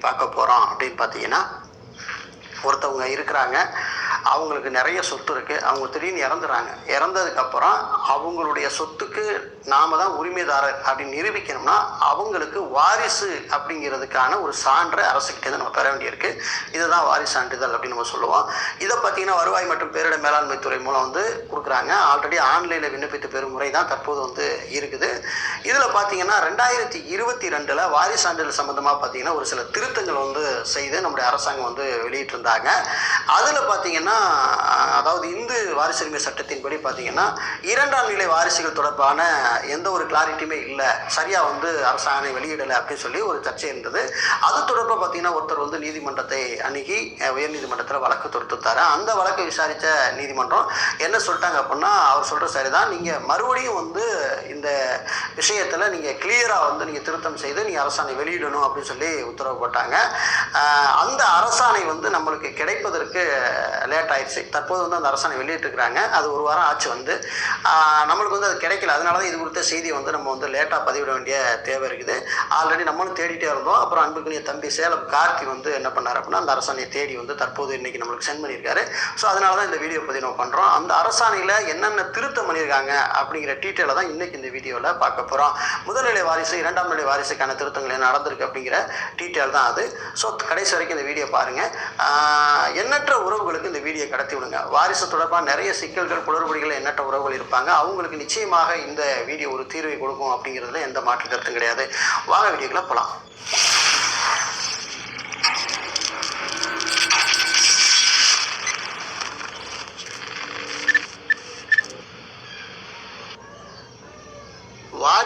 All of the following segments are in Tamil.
பார்க்க போகிறோம் அப்படின்னு பார்த்தீங்கன்னா ஒருத்தவங்க இருக்கிறாங்க. அவங்களுக்கு நிறைய சொத்து இருக்குது அவங்க திடீர்னு இறந்துறாங்க. இறந்ததுக்கப்புறம் அவங்களுடைய சொத்துக்கு நாம் தான் உரிமைதாரர் அப்படின்னு நிரூபிக்கணும்னா அவங்களுக்கு வாரிசு அப்படிங்கிறதுக்கான ஒரு சான்று அரசுக்கிட்டேருந்து நம்ம பெற வேண்டியிருக்கு. இதுதான் வாரிசு சான்றிதழ் அப்படின்னு நம்ம சொல்லுவோம். இதை பார்த்தீங்கன்னா வருவாய் மற்றும் பேரிடர் மேலாண்மை துறை மூலம் வந்து கொடுக்குறாங்க. ஆல்ரெடி ஆன்லைனில் விண்ணப்பித்த பெறும் முறை தான் தற்போது வந்து இருக்குது. இதில் பார்த்தீங்கன்னா ரெண்டாயிரத்தி இருபத்தி ரெண்டில் வாரிசு சான்றிதழ் சம்மந்தமாக பார்த்தீங்கன்னா ஒரு சில திருத்தங்கள் வந்து செய்து நம்முடைய அரசாங்கம் வந்து வெளியிட்டிருந்தாங்க. அதில் பார்த்தீங்கன்னா அதாவது இந்து வாரிசுரிமை சட்டத்தின்படி பார்த்தீங்கன்னா இரண்டாம் நிலை வாரிசுகள் தொடர்பான எந்த ஒரு கிளாரிட்டியுமே இல்லை. சரியாக வந்து அரசாணை வெளியிடலை அப்படின்னு சொல்லி ஒரு சர்ச்சை இருந்தது. அது தொடர்பாக பார்த்தீங்கன்னா ஒருத்தர் வந்து நீதிமன்றத்தை அணுகி உயர்நீதிமன்றத்தில் வழக்கு தொடுத்துத்தார் அந்த வழக்கை விசாரித்த நீதிமன்றம் என்ன சொல்லிட்டாங்க அப்படின்னா அவர் சொல்கிற சரிதான். நீங்கள் மறுபடியும் வந்து இந்த விஷயத்தில் நீங்கள் கிளியராக வந்து நீங்கள் திருத்தம் செய்து நீங்கள் அரசாணை வெளியிடணும் அப்படின்னு சொல்லி உத்தரவு போட்டாங்க. அந்த அரசாணை வந்து நம்மளுக்கு கிடைப்பதற்கு லேட் ஆயிடுச்சு. தற்போது வந்து அந்த அரசாணை வெளியிட்டிருக்கிறாங்க. அது ஒரு வாரம் ஆச்சு வந்து. நம்மளுக்கு வந்து அது கிடைக்கல. அதனால தான் இது குறித்த செய்தி வந்து நம்ம வந்து லேட்டாக பதிவிட வேண்டிய தேவை இருக்குது. ஆல்ரெடி நம்மளும் தேடிட்டே இருந்தோம். அப்புறம் அன்புக்குரிய தம்பி சேலம் கார்த்தி வந்து என்ன பண்ணார் அப்படின்னா அந்த அரசாணையை தேடி வந்து தற்போது இன்னைக்கு நம்மளுக்கு சென்ட் பண்ணியிருக்காரு. ஸோ அதனால தான் இந்த வீடியோ பதிவு நம்ம பண்ணுறோம் அந்த அரசாணையில் என்னென்ன திருத்தம் பண்ணியிருக்காங்க அப்படிங்கிற டீட்டெயிலை தான் இன்னைக்கு இந்த வீடியோவில் பார்க்க போகிறோம் முதல்நிலை வாரிசு இரண்டாம் நிலை வாரிசுக்கான திருத்தங்கள் என்ன நடந்திருக்கு அப்படிங்கிற டீட்டெயில் தான் அது. ஸோ கடைசி வரைக்கும் இந்த வீடியோ பாருங்கள் எண்ணற்ற உறவுகளுக்கு இந்த வீடியோ கடத்தி விடுங்க. வாரிசு தொடர்பாக நிறைய சிக்கல்கள் குளறுபடிகள் எண்ணற்ற உறவுகள் இருப்பாங்க. அவங்களுக்கு நிச்சயமாக இந்த வீடியோ ஒரு தீர்வை கொடுக்கும் அப்படிங்கிறதுல எந்த மாற்று கருத்தும் கிடையாது. வாங்க வீடியோக்குள்ள போகலாம்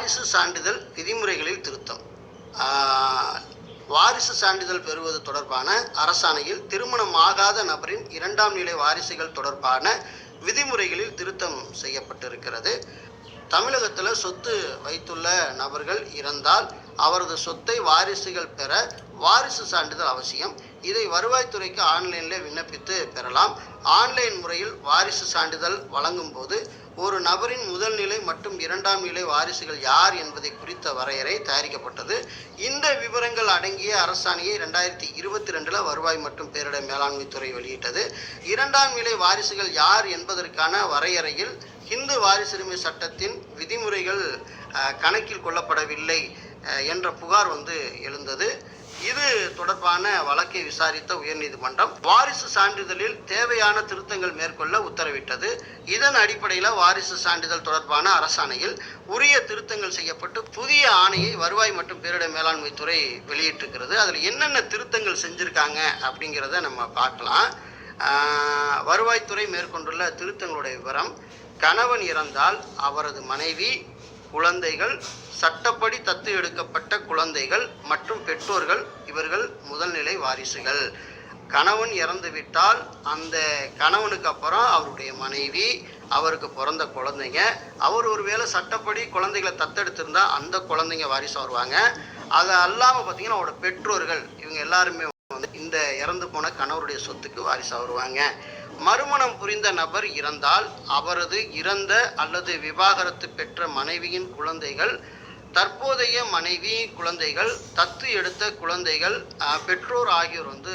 வாரிசு சான்றிதழ் விதிமுறைகளில் திருத்தம். வாரிசு சான்றிதழ் பெறுவது தொடர்பான அரசாணையில் திருமணம் ஆகாத நபரின் இரண்டாம் நிலை வாரிசுகள் தொடர்பான விதிமுறைகளில் திருத்தம் செய்யப்பட்டிருக்கிறது. தமிழகத்தில் சொத்து வைத்துள்ள நபர்கள் இறந்தால் அவரது சொத்தை வாரிசுகள் பெற வாரிசு சான்றிதழ் அவசியம். இதை வருவாய்த்துறைக்கு ஆன்லைனில் விண்ணப்பித்து பெறலாம். ஆன்லைன் முறையில் வாரிசு சான்றிதழ் வழங்கும் போது ஒரு நபரின் முதல் நிலை மற்றும் இரண்டாம் நிலை வாரிசுகள் யார் என்பதை குறித்த வரையறை தயாரிக்கப்பட்டது. இந்த விவரங்கள் அடங்கிய அரசாணையை ரெண்டாயிரத்தி இருபத்தி ரெண்டில் வருவாய் மற்றும் பேரிடர் மேலாண்மை துறை வெளியிட்டது. இரண்டாம் நிலை வாரிசுகள் யார் என்பதற்கான வரையறையில் இந்து வாரிசுரிமை சட்டத்தின் விதிமுறைகள் கணக்கில் கொள்ளப்படவில்லை என்ற புகார் வந்து எழுந்தது. இது தொடர்பான வழக்கை விசாரித்த உயர்நீதிமன்றம் வாரிசு சான்றிதழில் தேவையான திருத்தங்கள் மேற்கொள்ள உத்தரவிட்டது. இதன் அடிப்படையில் வாரிசு சான்றிதழ் தொடர்பான அரசாணையில் உரிய திருத்தங்கள் செய்யப்பட்டு புதிய ஆணையை வருவாய் மற்றும் பேரிடர் மேலாண்மை துறை வெளியிட்டிருக்கிறது. அதில் என்னென்ன திருத்தங்கள் செஞ்சுருக்காங்க அப்படிங்கிறத நம்ம பார்க்கலாம். வருவாய்த்துறை மேற்கொண்டுள்ள திருத்தங்களுடைய விவரம் கணவன் இறந்தால் அவரது மனைவி குழந்தைகள் சட்டப்படி தத்து எடுக்கப்பட்ட குழந்தைகள் மற்றும் பெற்றோர்கள் இவர்கள் முதல்நிலை வாரிசுகள். கணவன் இறந்துவிட்டால் அந்த கணவனுக்கு அப்புறம் அவருடைய மனைவி அவருக்கு பிறந்த குழந்தைங்க. அவர் ஒருவேளை சட்டப்படி குழந்தைகளை தத்தெடுத்திருந்தா அந்த குழந்தைங்க வாரிசு வருவாங்க. அது அல்லாமல் பார்த்தீங்கன்னா அவரோட பெற்றோர்கள் இவங்க எல்லாருமே வந்து இந்த இறந்து போன கணவருடைய சொத்துக்கு வாரிசாக வருவாங்க. மறுமணம் புரிந்த நபர் இறந்தால் அவரது இறந்த அல்லது விவாகரத்து பெற்ற மனைவியின் குழந்தைகள் தற்போதைய மனைவி குழந்தைகள் தத்து எடுத்த குழந்தைகள் பெற்றோர் ஆகியோர் வந்து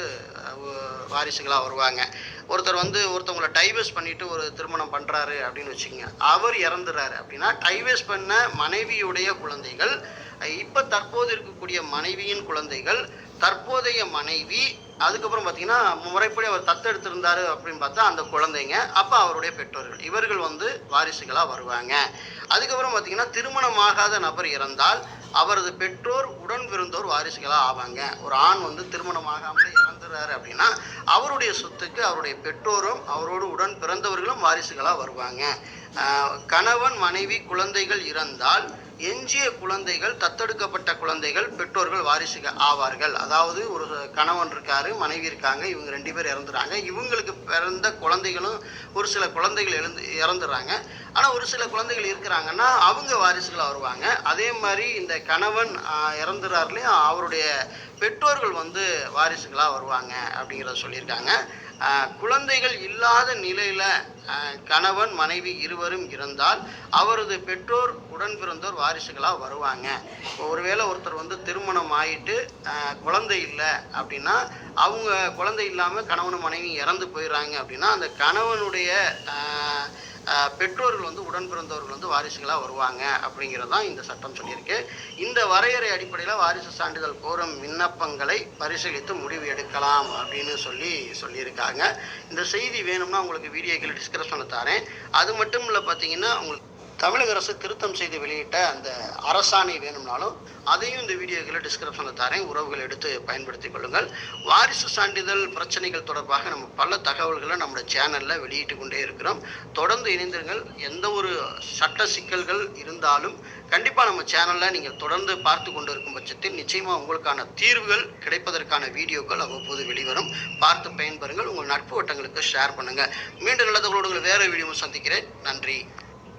வாரிசுகளாக வருவாங்க. ஒருத்தர் வந்து ஒருத்தவங்களை டைவர்ஸ் பண்ணிட்டு ஒரு திருமணம் பண்ணுறாரு அப்படின்னு வச்சுக்கோங்க. அவர் இறந்துறாரு அப்படின்னா டைவர்ஸ் பண்ண மனைவியுடைய குழந்தைகள் இப்போ தற்போது இருக்கக்கூடிய மனைவியின் குழந்தைகள் தற்போதைய மனைவி அதுக்கப்புறம் பார்த்தீங்கன்னா முறைப்படி அவர் தத்தெடுத்திருந்தாரு அப்படின்னு பார்த்தா அந்த குழந்தைங்க அப்போ அவருடைய பெற்றோர்கள். இவர்கள் வந்து வாரிசுகளாக வருவாங்க. அதுக்கப்புறம் பார்த்தீங்கன்னா திருமணமாகாத நபர் இறந்தால் அவரது பெற்றோர் உடன் பிறந்தோர் வாரிசுகளாக ஆவாங்க. ஒரு ஆண் வந்து திருமணமாகாமலே இறந்துறாரு அப்படின்னா அவருடைய சொத்துக்கு அவருடைய பெற்றோரும் அவரோடு உடன் பிறந்தவர்களும் வாரிசுகளாக வருவாங்க. கணவன் மனைவி குழந்தைகள் இறந்தால் எஞ்சிய குழந்தைகள் தத்தெடுக்கப்பட்ட குழந்தைகள் பெற்றோர்கள் வாரிசுகள் ஆவார்கள். அதாவது ஒரு கணவன் இருக்காரு மனைவி இருக்காங்க இவங்க ரெண்டு பேர் இறந்துறாங்க. இவங்களுக்கு பிறந்த குழந்தைகளும் ஒரு சில குழந்தைகள் எழுந்து இறந்துடுறாங்க ஆனால் ஒரு சில குழந்தைகள் இருக்கிறாங்கன்னா அவங்க வாரிசுகளாக வருவாங்க. அதே மாதிரி இந்த கணவன் இறந்துறாருலேயும் அவருடைய பெற்றோர்கள் வந்து வாரிசுகளாக வருவாங்க அப்படிங்கிறத சொல்லியிருக்காங்க. குழந்தைகள் இல்லாத நிலையில் கணவன் மனைவி இருவரும் இருந்தால் அவரது பெற்றோர் உடன் பிறந்தோர் வாரிசுகளாக வருவாங்க. இப்போ ஒருவேளை ஒருத்தர் வந்து திருமணம் ஆயிட்டு குழந்தை இல்லை அப்படின்னா அவங்க குழந்தை இல்லாமல் கணவனும் மனைவி இறந்து போயிடுறாங்க அப்படின்னா அந்த கணவனுடைய பெற்றோர்கள் வந்து உடன் பிறந்தவர்கள் வந்து வாரிசுகளாக வருவாங்க அப்படிங்கிறது தான் இந்த சட்டம் சொல்லியிருக்கு. இந்த வரையறை அடிப்படையில் வாரிசு சான்றிதழ் கோரும் விண்ணப்பங்களை பரிசீலித்து முடிவு எடுக்கலாம் அப்படின்னு சொல்லி சொல்லியிருக்காங்க. இந்த செய்தி வேணும்னா உங்களுக்கு வீடியோக்கள் டிஸ்கிரிப்ஷனில் தரேன் அது மட்டும் இல்லை பார்த்தீங்கன்னா உங்களுக்கு தமிழக அரசு திருத்தம் செய்து வெளியிட்ட அந்த அரசாணை வேணும்னாலும் அதையும் இந்த வீடியோக்களை டிஸ்கிரிப்ஷனில் தரேன். உறவுகள் எடுத்து பயன்படுத்திக் கொள்ளுங்கள். வாரிசு சான்றிதழ் பிரச்சனைகள் தொடர்பாக நம்ம பல தகவல்களை நம்மளோட சேனலில் வெளியிட்டு கொண்டே இருக்கிறோம். தொடர்ந்து இணைந்திருங்கள். எந்த ஒரு சட்ட சிக்கல்கள் இருந்தாலும் கண்டிப்பாக நம்ம சேனலில் நீங்கள் தொடர்ந்து பார்த்து கொண்டு இருக்கும் பட்சத்தில் நிச்சயமாக உங்களுக்கான தீர்வுகள் கிடைப்பதற்கான வீடியோக்கள் அவ்வப்போது வெளிவரும். பார்த்து பயன்பெறுங்கள். உங்கள் நட்பு வட்டங்களுக்கு ஷேர் பண்ணுங்கள் மீண்டும் நல்ல தகவலோடு வேறு வீடியோவும் சந்திக்கிறேன். நன்றி.